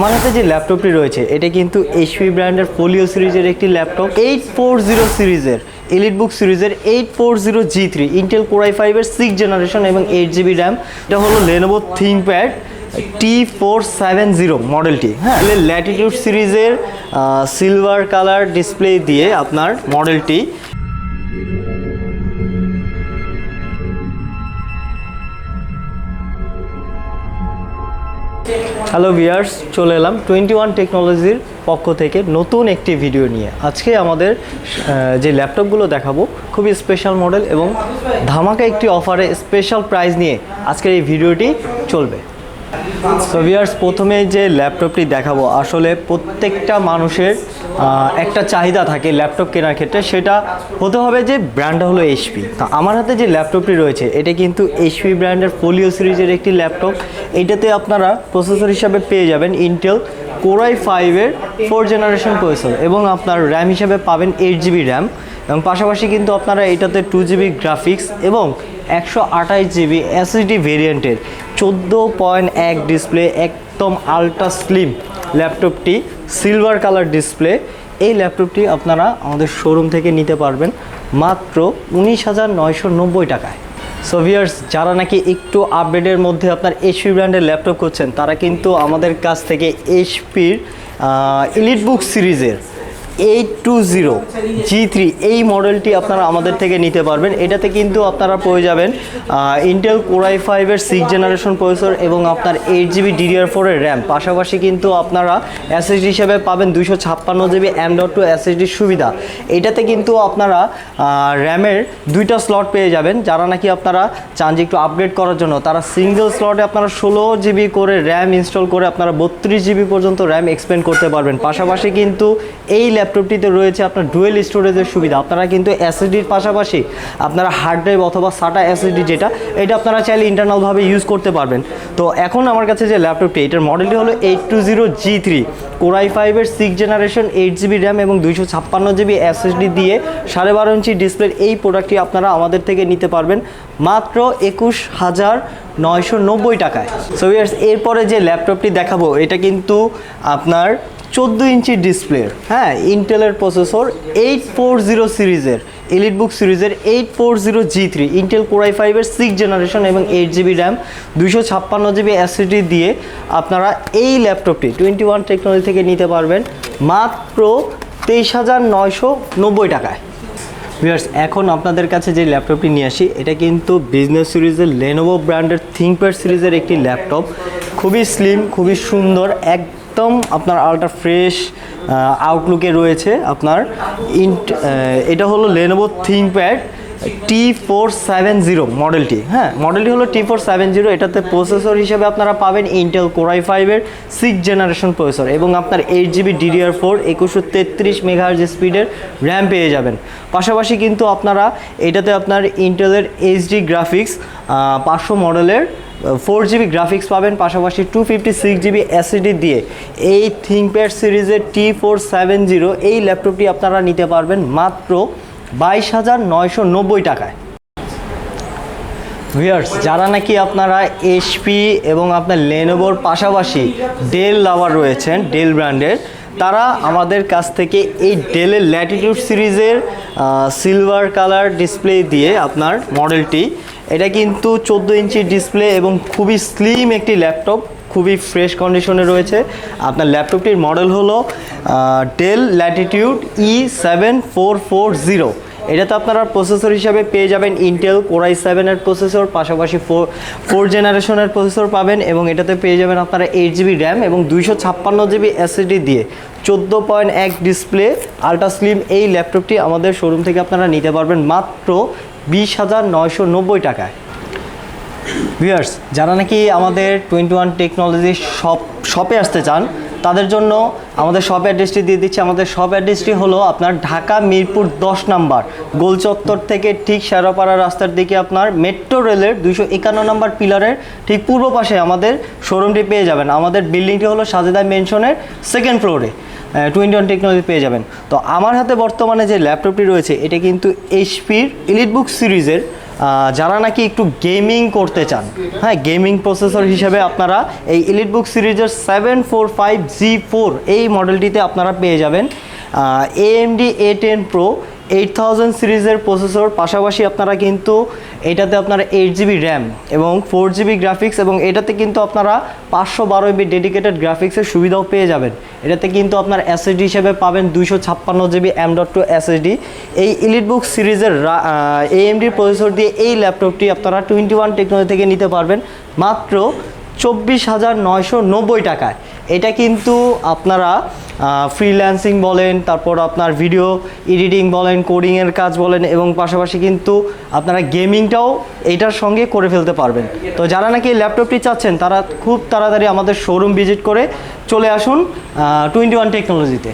আমার হাতে যে ল্যাপটপটি রয়েছে, এটা কিন্তু এইচপি ব্র্যান্ডের ফোলিও সিরিজের একটি ল্যাপটপ। এইট ফোর জিরো সিরিজের এলিট বুক সিরিজের eight four zero G three Intel core i ফাইভের সিক্স জেনারেশন এবং এইট জিবি র্যাম এটা হলো Lenovo ThinkPad T four seven zero মডেলটি। হ্যাঁ ল্যাটিটিউড সিরিজের সিলভার কালার ডিসপ্লে দিয়ে আপনার মডেলটি হ্যালো ভিয়ার্স চলে এলাম টোয়েন্টি ওয়ান টেকনোলজির পক্ষ থেকে নতুন একটি ভিডিও নিয়ে। আজকে আমাদের যে ল্যাপটপগুলো দেখাবো, খুবই স্পেশাল মডেল এবং ধামাকা একটি অফারে স্পেশাল প্রাইস নিয়ে আজকের এই ভিডিওটি চলবে। তো ভিয়ার্স প্রথমে যে ল্যাপটপটি দেখাবো, আসলে প্রত্যেকটা মানুষের একটা চাহিদা থাকে ল্যাপটপ কেনার ক্ষেত্রে। সেটা হতে হবে যে ব্র্যান্ডটা হলো এইচপি তা আমার হাতে যে ল্যাপটপটি রয়েছে, এটা কিন্তু এইচপি ব্র্যান্ডের ফোলিও সিরিজের একটি ল্যাপটপ এটাতে আপনারা প্রসেসর হিসাবে পেয়ে যাবেন ইন্টেল কোরাই ফাইভের ফোর জেনারেশন প্রসেসর এবং আপনার র্যাম হিসাবে পাবেন এইট জিবি র্যাম এবং পাশাপাশি কিন্তু আপনারা এটাতে টু জিবি গ্রাফিক্স এবং একশো আঠাশ জিবি এসএসডি ভেরিয়েন্টের চোদ্দ পয়েন্ট এক ডিসপ্লে একদম আলট্রা স্লিম ল্যাপটপটি সিলভার কালার ডিসপ্লে এই ল্যাপটপটি আপনারা আমাদের শোরুম থেকে নিতে পারবেন মাত্র উনিশ হাজার নয়শো নব্বই টাকায়। সোভিয়ার্স যারা নাকি একটু আপডেটের মধ্যে আপনার এইচপি ব্র্যান্ডের ল্যাপটপ করছেন তারা কিন্তু আমাদের কাছ থেকে এইচপির এলিট বুক সিরিজের eight two zero G three এই মডেলটি আপনারা আমাদের থেকে নিতে পারবেন। এটাতে কিন্তু আপনারা পেয়ে যাবেন ইন্টেল কোরাই ফাইভের সিক্স জেনারেশন প্রসেসর এবং আপনার এইট জিবি ডিডিআর ফোরের র্যাম পাশাপাশি কিন্তু আপনারা এসএসডি হিসেবে পাবেন দুশো ছাপ্পান্ন জিবি এম ডট টু এসএসডির সুবিধা। এটাতে কিন্তু আপনারা র্যামের দুইটা স্লট পেয়ে যাবেন। যারা নাকি আপনারা চান যে একটু আপগ্রেড করার জন্য, তারা সিঙ্গেল স্লটে আপনারা ষোলো জিবি করে র্যাম ইনস্টল করে আপনারা বত্রিশ জিবি পর্যন্ত র্যাম এক্সপেন্ড করতে পারবেন। পাশাপাশি কিন্তু এই ল্যাপটপটিতে রয়েছে আপনার ডুয়েল স্টোরেজের সুবিধা। আপনারা কিন্তু এসএসডির পাশাপাশি আপনারা হার্ড ড্রাইভ অথবা সাটা এসএসডি যেটা, এটা আপনারা চাইলে ইন্টারনালভাবে ইউজ করতে পারবেন। তো এখন আমার কাছে যে ল্যাপটপটি, এটার মডেলটি হলো eight two zero G three core i ফাইভের six generation eight GB RAM এবং দুইশো ছাপ্পান্ন জিবি এসএসডি দিয়ে সাড়ে বারো ইঞ্চি ডিসপ্লের এই প্রোডাক্টটি আপনারা আমাদের থেকে নিতে পারবেন মাত্র একুশ হাজার নয়শো নব্বই টাকায়। সো ইয়ার্স এরপরে যে ল্যাপটপটি দেখাবো, এটা কিন্তু আপনার চোদ্দ ইঞ্চি ডিসপ্লের হ্যাঁ ইন্টেলের প্রসেসর এইট ফোর জিরো সিরিজের এলিট বুক সিরিজের eight four zero G three Intel core i ফাইভের সিক্স জেনারেশন এবং এইট জিবি র্যাম দুশো ছাপ্পান্ন জিবি অ্যাসিডি দিয়ে আপনারা এই ল্যাপটপটি টোয়েন্টি ওয়ান টেকনোলজি থেকে নিতে পারবেন, মাত্র তেইশ হাজার নয়শো নব্বই টাকায়। ভিউয়ার্স এখন আপনাদের কাছে যে ল্যাপটপটি নিয়ে আসি, এটা কিন্তু বিজনেস সিরিজের লেনোভো ব্র্যান্ডের থিঙ্কপ্যাড সিরিজের একটি ল্যাপটপ খুবই স্লিম খুবই সুন্দর একদম আপনার আলট্রা ফ্রেশ আউটলুকে রয়েছে আপনার ইন্ট এটা হলো Lenovo ThinkPad T four seven zero মডেলটি হ্যাঁ? মডেলটি হলো টি ফোর সেভেন জিরো এটাতে প্রসেসর হিসেবে আপনারা পাবেন ইন্টেল কোরাই ফাইভের সিক্স জেনারেশন প্রসেসর এবং আপনার এইট জিবি ডিডিআর ফোর একুশশো তেত্রিশ মেগাহার্জ স্পিডের র্যাম পেয়ে যাবেন। পাশাপাশি কিন্তু আপনারা এটাতে আপনার ইন্টেলের এইচডি গ্রাফিক্স পাঁচশো মডেলের ফোর জিবি গ্রাফিক্স পাবেন, পাশাপাশি two fifty, six GB SSD দিয়ে। এই থিঙ্কপ্যাড সিরিজের টি ফোর সেভেন জিরো এই ল্যাপটপটি আপনারা নিতে পারবেন মাত্র বাইশ হাজার নয়শো নব্বই টাকায়। ভিয়ার্স যারা নাকি আপনারা এসপি এবং আপনার লেনোভোর পাশাপাশি ডেল লাভার রয়েছেন ডেল ব্র্যান্ডের তারা আমাদের কাছ থেকে এই ডেলের ল্যাটিটিউড সিরিজের সিলভার কালার ডিসপ্লে দিয়ে আপনার মডেলটি এটা কিন্তু চোদ্দ ইঞ্চি ডিসপ্লে এবং খুবই স্লিম একটি ল্যাপটপ খুবই ফ্রেশ কন্ডিশনে রয়েছে। আপনার ল্যাপটপটির মডেল হলো Dell Latitude E seven four four zero এটাতে আপনারা প্রসেসর হিসাবে পেয়ে যাবেন ইন্টেল কোরাই সেভেনের প্রসেসর পাশাপাশি ফোর ফোর জেনারেশনের প্রসেসর পাবেন এবং এটাতে পেয়ে যাবেন আপনারা এইট জিবি র্যাম এবং দুইশো ছাপ্পান্ন জিবি এসএসডি দিয়ে। চোদ্দ পয়েন্ট এক ডিসপ্লে আলট্রা স্লিম এই ল্যাপটপটি আমাদের শোরুম থেকে আপনারা নিতে পারবেন মাত্র বিশ হাজার নয়শো নব্বই টাকায়। ভিউয়ার্স, যারা নাকি আমাদের টোয়েন্টি ওয়ান টেকনোলজি শপ, শপে আসতে চান, তাদের জন্য আমাদের শপ অ্যাড্রেসটি দিয়ে দিচ্ছি। আমাদের শপ অ্যাড্রেসটি হলো আপনার ঢাকা মিরপুর দশ নাম্বার গোলচত্বর থেকে ঠিক শেরাপাড়া রাস্তার দিকে আপনার মেট্রো রেলের দুশো একান্ন নম্বর পিলারের ঠিক পূর্ব পাশে আমাদের শোরুমটি পেয়ে যাবেন। আমাদের বিল্ডিংটি হলো সাজেদা মেনশনের সেকেন্ড ফ্লোরে টোয়েন্টি ওয়ান টেকনোলজি পেয়ে যাবেন। তো আমার হাতে বর্তমানে যে ল্যাপটপটি রয়েছে, এটা কিন্তু এইচপির ইলিটবুক সিরিজের যারা নাকি একটু গেমিং করতে চান। হ্যাঁ গেমিং প্রসেসর হিসেবে আপনারা এই ইলিটবুক সিরিজের seven four five G four এই মডেলটিতে আপনারা পেয়ে যাবেন। AMD A ten pro eight thousand সিরিজের প্রসেসর, পাশাপাশি আপনারা কিন্তু এটাতে আপনারা এইট জিবি র্যাম এবং ফোর জিবি গ্রাফিক্স এবং এটাতে কিন্তু আপনারা পাঁচশো বারো এমবি ডেডিকেটেড গ্রাফিক্সের সুবিধাও পেয়ে যাবেন। এটাতে কিন্তু আপনার এসএসডি হিসেবে পাবেন দুইশো ছাপ্পান্ন GB M dot two SSD এই ইলিটবুক সিরিজের এএমডি প্রসেসর দিয়ে এই ল্যাপটপটি আপনারা টোয়েন্টি ওয়ান টেকনোলজি থেকে নিতে পারবেন। মাত্র চব্বিশ হাজার নয়শো নব্বই টাকায়। এটা কিন্তু আপনারা ফ্রিল্যান্সিং বলেন, তারপর আপনার ভিডিও এডিটিং বলেন কোডিংয়ের কাজ বলেন, এবং পাশাপাশি কিন্তু আপনারা গেমিংটাও এটার সঙ্গে করে ফেলতে পারবেন। তো যারা নাকি ল্যাপটপটি চাচ্ছেন, তারা খুব তাড়াতাড়ি আমাদের শোরুম ভিজিট করে চলে আসুন টোয়েন্টি ওয়ান টেকনোলজিতে